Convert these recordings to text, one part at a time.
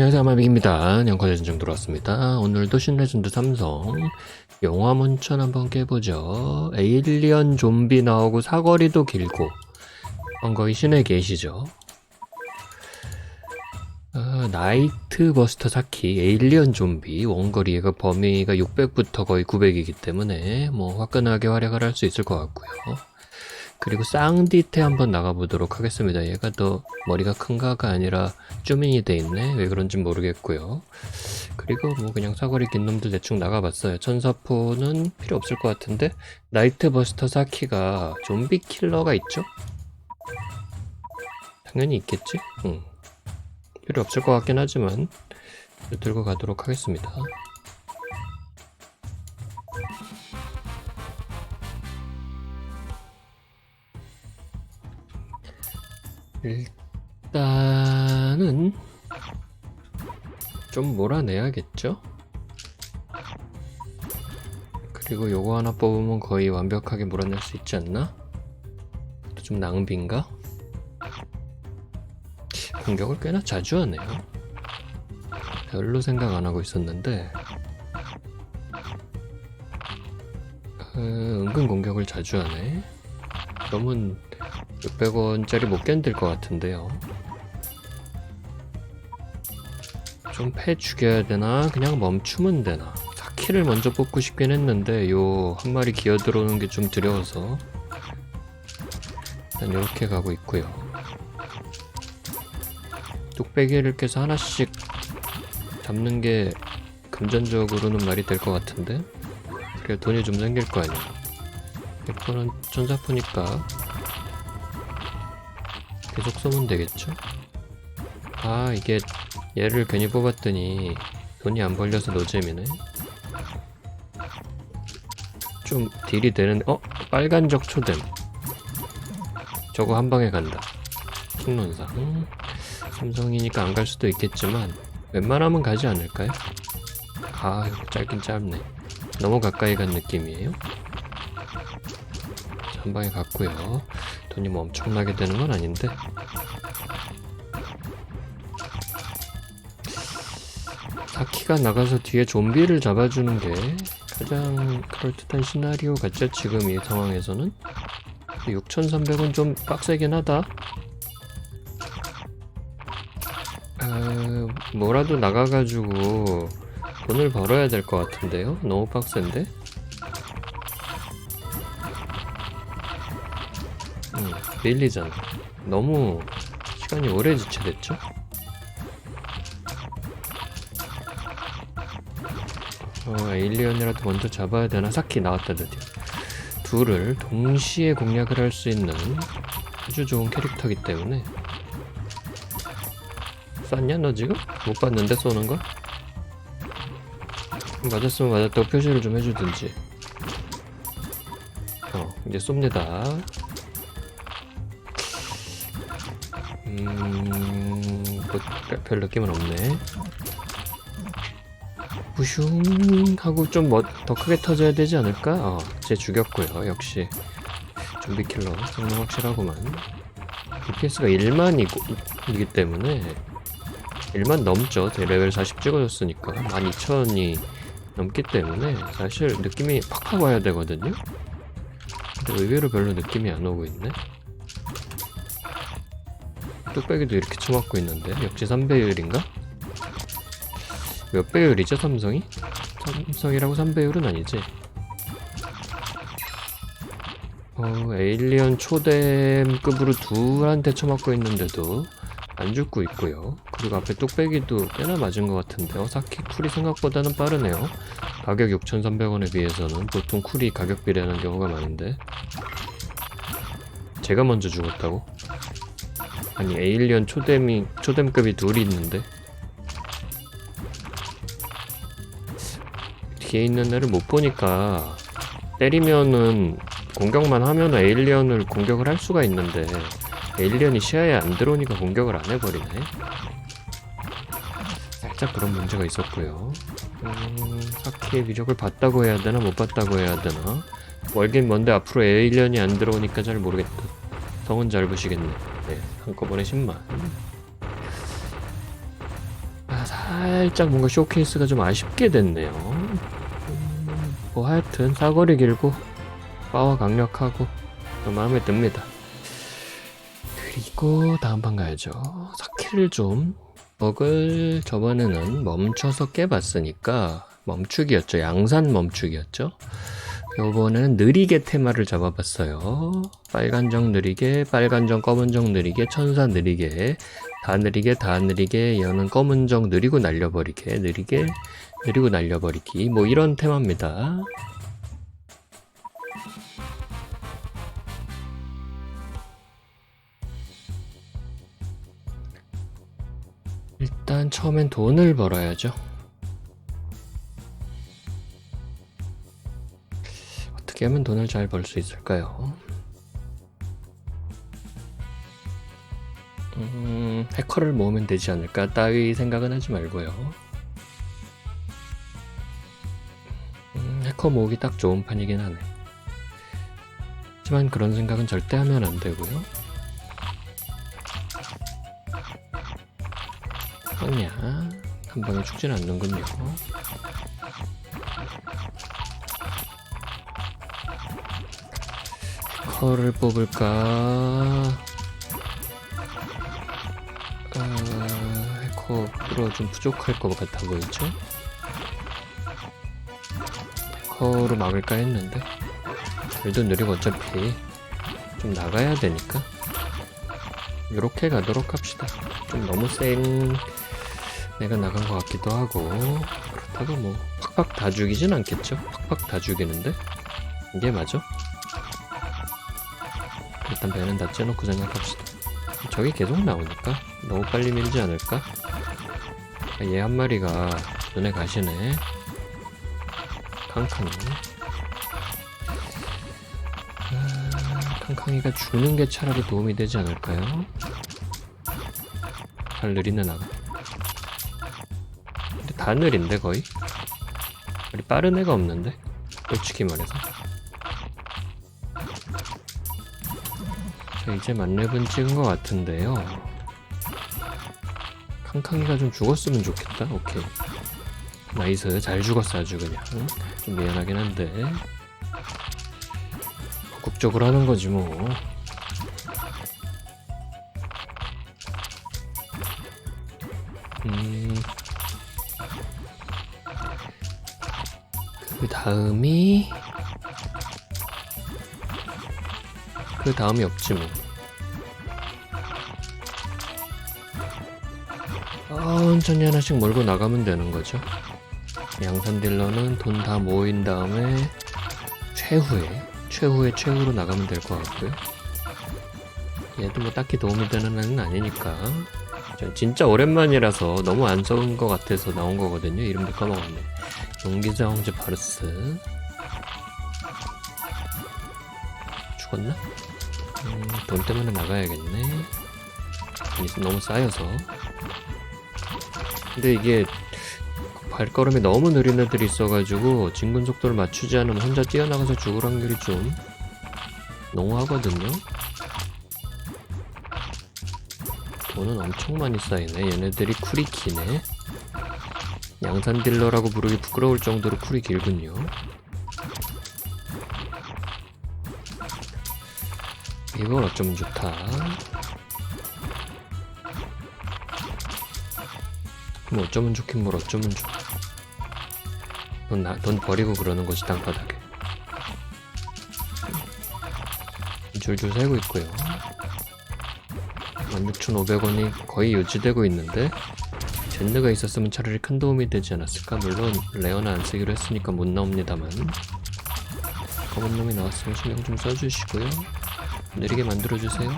안녕하세요. 아마빅입니다. 영화의 전정 들어왔습니다. 오늘도 신레전드 삼성. 영화 문천 한번 깨보죠. 에일리언 좀비 나오고 사거리도 길고. 번거이 신의 계시죠. 아, 나이트 버스터 사키 에일리언 좀비. 원거리가 범위가 600부터 거의 900이기 때문에 뭐 화끈하게 활약을 할 수 있을 것 같고요 그리고 쌍디테 한번 나가보도록 하겠습니다. 얘가 더 머리가 큰가가 아니라 쭈민이 돼 있네. 왜 그런지 모르겠고요. 그리고 뭐 그냥 사거리 긴 놈들 대충 나가봤어요. 천사포는 필요 없을 것 같은데 나이트 버스터 사키가 좀비 킬러가 있죠? 당연히 있겠지? 응. 필요 없을 것 같긴 하지만 들고 가도록 하겠습니다. 일단은 좀 몰아내야겠죠? 그리고 요거 하나 뽑으면 거의 완벽하게 몰아낼 수 있지 않나? 좀 낭비인가? 공격을 꽤나 자주 하네요. 별로 생각 안 하고 있었는데 어, 은근 공격을 자주 하네. 그러면 600원짜리 못 견딜 것 같은데요. 좀 패 죽여야 되나? 그냥 멈추면 되나? 4키를 먼저 뽑고 싶긴 했는데 요 한 마리 기어 들어오는 게 좀 두려워서 일단 이렇게 가고 있고요. 뚝배기를 깨서 하나씩 잡는 게 금전적으로는 말이 될 것 같은데 그래 돈이 좀 생길 거 아니야. 100%는 천사포니까 계속 쏘면 되겠죠? 아 이게 얘를 괜히 뽑았더니 돈이 안 벌려서 노잼이네. 좀 딜이 되는 어? 빨간적 초댐 저거 한 방에 간다. 킹론상 삼성이니까 안 갈 수도 있겠지만 웬만하면 가지 않을까요? 아 짧긴 짧네. 너무 가까이 간 느낌이에요? 자, 한 방에 갔고요 돈이 뭐 엄청나게 되는 건 아닌데. 사키가 나가서 뒤에 좀비를 잡아주는 게 가장 그럴듯한 시나리오 같죠 지금 이 상황에서는. 6,300원 좀 빡세긴 하다. 아, 뭐라도 나가가지고 돈을 벌어야 될 것 같은데요? 너무 빡센데 밀리잖아. 너무 시간이 오래 지체됐죠? 어, 에일리언이라도 먼저 잡아야 되나? 사키 나왔다 드디어. 둘을 동시에 공략을 할 수 있는 아주 좋은 캐릭터이기 때문에 쐈냐 너 지금? 못 봤는데 쏘는 거? 맞았으면 맞았다고 표시를 좀 해주든지 어 이제 쏩니다 음, 뭐, 별 느낌은 없네. 부슝 하고 좀 더 크게 터져야 되지 않을까? 어, 쟤 죽였고요. 역시 좀비 킬러 성능 확실하구만. DPS가 1만이기 때문에 1만 넘죠. 제 레벨 40 찍어줬으니까 12,000이 넘기 때문에 사실 느낌이 팍팍 와야 되거든요. 근데 의외로 별로 느낌이 안 오고 있네. 뚝배기도 이렇게 쳐맞고 있는데 역시 3배율인가? 몇 배율이죠 삼성이? 삼성이라고 3배율은 아니지 어 에일리언 초댐급으로 둘한테 쳐맞고 있는데도 안 죽고 있고요 그리고 앞에 뚝배기도 꽤나 맞은 것 같은데 어 사키 쿨이 생각보다는 빠르네요 가격 6,300원에 비해서는 보통 쿨이 가격 비례하는 경우가 많은데 제가 먼저 죽었다고? 아니 에일리언 초댐이 초댐급이 둘이 있는데? 뒤에 있는 애를 못 보니까 때리면은 공격만 하면 에일리언을 공격을 할 수가 있는데 에일리언이 시야에 안 들어오니까 공격을 안 해버리네. 살짝 그런 문제가 있었고요. 음, 사키의 위력을 봤다고 해야 되나 못 봤다고 해야 되나? 멀긴 먼데 앞으로 에일리언이 안 들어오니까 잘 모르겠다 성은 잘 보시겠네 네, 한꺼번에 10만. 아, 아, 살짝 뭔가 쇼케이스가 좀 아쉽게 됐네요. 음, 뭐 하여튼 사거리 길고 파워 강력하고 좀 마음에 듭니다. 그리고 다음 판 가야죠. 사키를 좀 먹을 저번에는 멈춰서 깨봤으니까 멈추기였죠. 양산 멈추기였죠. 요번에는 느리게 테마를 잡아봤어요. 빨간정 느리게, 빨간정 검은정 느리게, 천사 느리게, 다 느리게, 다 느리게, 여는 검은정 느리고 날려버리게, 느리게, 느리고 날려버리기. 뭐 이런 테마입니다. 일단 처음엔 돈을 벌어야죠. 어떻게 하면 돈을 잘 벌 수 있을까요? 음, 해커를 모으면 되지 않을까 따위 생각은 하지 말고요. 음, 해커 모으기 딱 좋은 판이긴 하네. 하지만 그런 생각은 절대 하면 안 되고요. 아니야, 한 방에 죽진 않는군요. 해커를 뽑을까? 아, 해커로 좀 부족할 것 같아 보이죠? 해커로 막을까 했는데 그래도 느리고 어차피 좀 나가야 되니까 이렇게 가도록 합시다 좀 너무 센 내가 나간 것 같기도 하고 그렇다고 뭐 팍팍 다 죽이진 않겠죠 팍팍 다 죽이는데 이게 맞아? 일단 배는 다 째놓고 생각합시다 저기 계속 나오니까 너무 빨리 밀지 않을까? 얘 한 마리가 눈에 가시네. 캉캉이. 아, 캉캉이가 죽는 게 차라리 도움이 되지 않을까요? 잘 느리는 아가. 근데 다 느린데 거의? 우리 빠른 애가 없는데? 솔직히 말해서. 자, 이제 만렙은 찍은 것 같은데요. 캉캉이가 좀 죽었으면 좋겠다. 오케이. 나이스. 잘 죽었어, 아주 그냥. 응? 좀 미안하긴 한데. 적극적으로 하는 거지, 뭐. 음. 그 다음이. 그 다음이 없지, 뭐. 천천히 하나씩 몰고 나가면 되는 거죠. 양산 딜러는 돈 다 모인 다음에 최후에 최후의 최후로 나가면 될 것 같고요. 얘도 뭐 딱히 도움이 되는 애는 아니니까 전 진짜 오랜만이라서 너무 안 적은 것 같아서 나온 거거든요. 이름도 까먹었네. 용기자 황제 바르스 죽었나? 음, 돈 때문에 나가야겠네. 너무 쌓여서 근데 이게 발걸음이 너무 느린 애들이 있어가지고 진군 속도를 맞추지 않으면 혼자 뛰어나가서 죽을 확률이 좀 농후하거든요. 돈은 엄청 많이 쌓이네. 얘네들이 쿨이 기네. 양산 딜러라고 부르기 부끄러울 정도로 쿨이 길군요. 이건 어쩌면 좋다. 뭐 어쩌면 좋긴 뭘 어쩌면 좋아 돈, 나, 돈 버리고 그러는 거지 땅바닥에. 줄줄 세고 있고요. 16,500원이 거의 유지되고 있는데 젠드가 있었으면 차라리 큰 도움이 되지 않았을까? 물론 레어는 안 쓰기로 했으니까 못 나옵니다만. 검은 놈이 나왔으면 신경 좀 써주시고요 느리게 만들어주세요.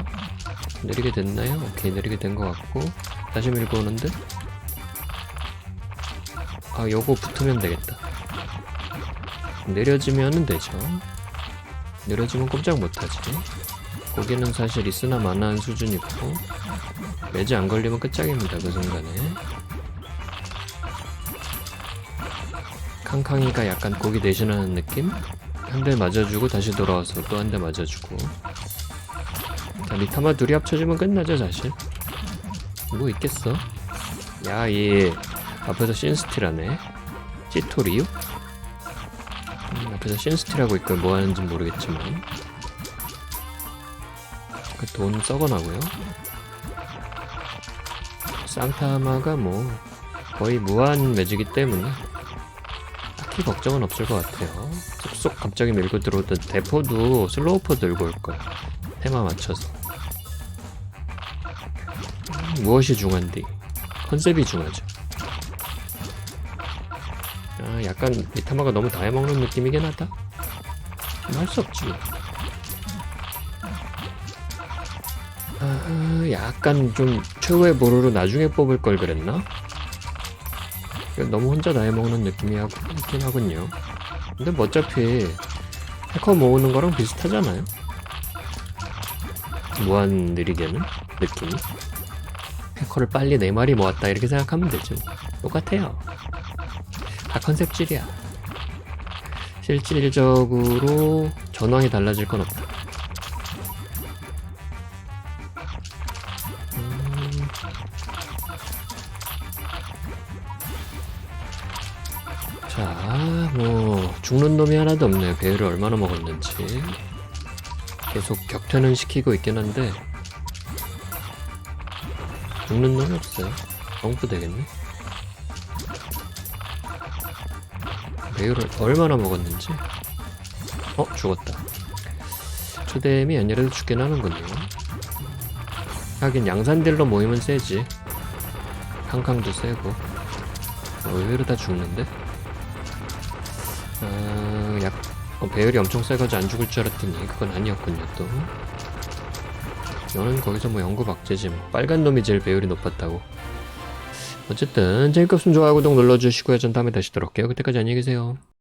느리게 됐나요? 오케이 느리게 된 것 같고. 다시 밀고 오는데 아 요거 붙으면 되겠다. 내려지면은 되죠. 내려지면 꼼짝 못하지. 거기는 사실 있으나 마나한 수준이고 매지 안 걸리면 끝장입니다 그 순간에. 캉캉이가 약간 고기 대신하는 느낌? 한 대 맞아주고 다시 돌아와서 또 한 대 맞아주고 자 리타마 둘이 합쳐지면 끝나죠 사실 뭐 있겠어 야얘 앞에서 신스틸하네. 찌토리요? 음, 앞에서 신스틸하고 있고 뭐 하는지 모르겠지만. 그 돈 썩어나고요. 산타마가 뭐 거의 무한 매지기 때문에 딱히 걱정은 없을 것 같아요. 쏙쏙 갑자기 밀고 들어오던 대포도 슬로우포 들고 올 거야. 테마 맞춰서. 음, 무엇이 중요한디? 컨셉이 중요하죠. 아, 약간 미타마가 너무 다 해먹는 느낌이긴 하다. 할 수 없지. 뭐. 아, 약간 좀 최후의 보루로 나중에 뽑을 걸 그랬나? 너무 혼자 다 해먹는 느낌이 하고 있긴 하군요. 근데 뭐 어차피 해커 모으는 거랑 비슷하잖아요. 무한 느리게는 느낌이. 해커를 빨리 네 마리 모았다 이렇게 생각하면 되죠. 똑같아요. 다 컨셉질이야. 실질적으로 전황이 달라질 건 없다. 음. 자, 뭐 죽는 놈이 하나도 없네요. 배를 얼마나 먹었는지 계속 격퇴는 시키고 있긴 한데 죽는 놈이 없어요. 엉프 되겠네. 배율을 얼마나 먹었는지. 어 죽었다. 초댐이 아니라도 죽긴 하는군요. 하긴 양산딜러 모이면 세지. 캉캉도 세고. 어, 의외로 다 죽는데? 아, 약 어, 배율이 엄청 세가지고 안 죽을 줄 알았더니 그건 아니었군요 또 너는 거기서 뭐 연구 박제지 뭐. 빨간 놈이 제일 배율이 높았다고. 어쨌든 재밌었으면 좋아요 구독 눌러주시고요. 전 다음에 다시 돌아올게요. 그때까지 안녕히 계세요